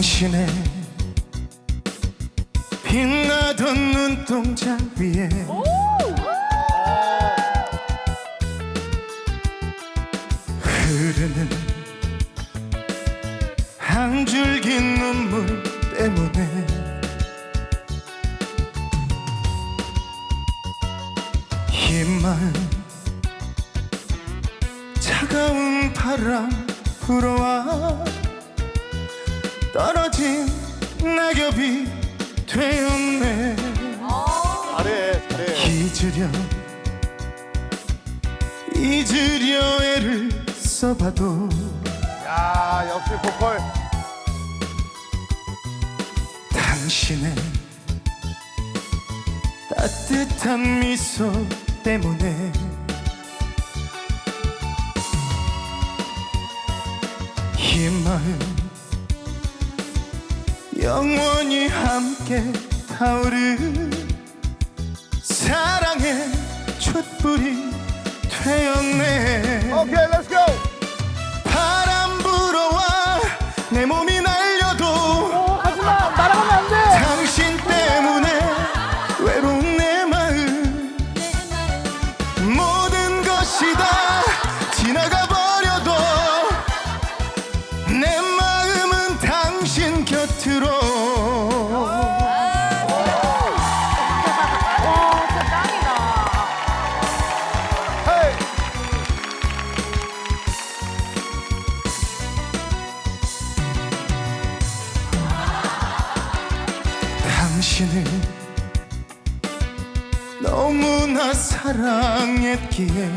당신의 빛나던 눈동자 위에 흐르는 한 줄기 눈물 때문에 이 마음 차가운 바람 불어와 떨어진 낙엽이 되었네. 잘해 잘해. 잊으려 잊으려 애를 써봐도 야 역시 보컬. 당신의 따뜻한 미소 때문에 영원히 함께 타오를 사랑의 촛불이 되었네. 오케이 렛츠고 곁으로 와 진짜 짱이다. 당신을 너무나 사랑했기에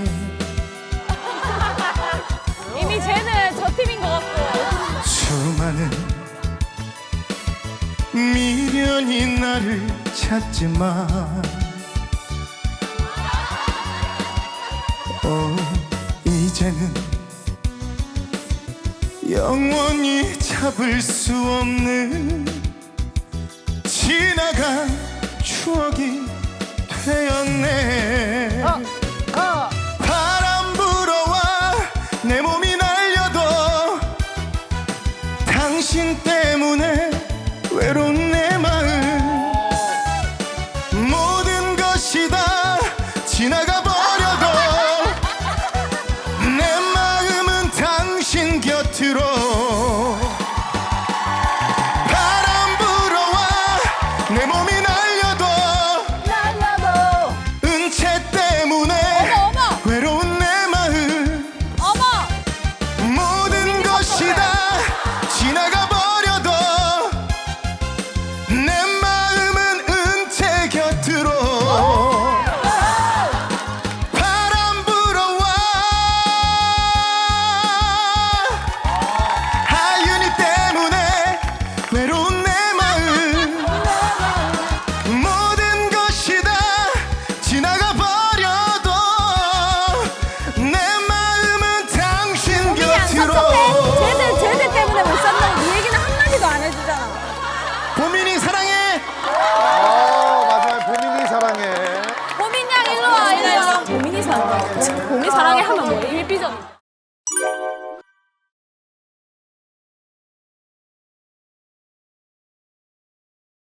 이미 쟤는 저 팀인 것 같고. 수많은 미련이 나를 찾지만 어 이제는 영원히 잡을 수 없는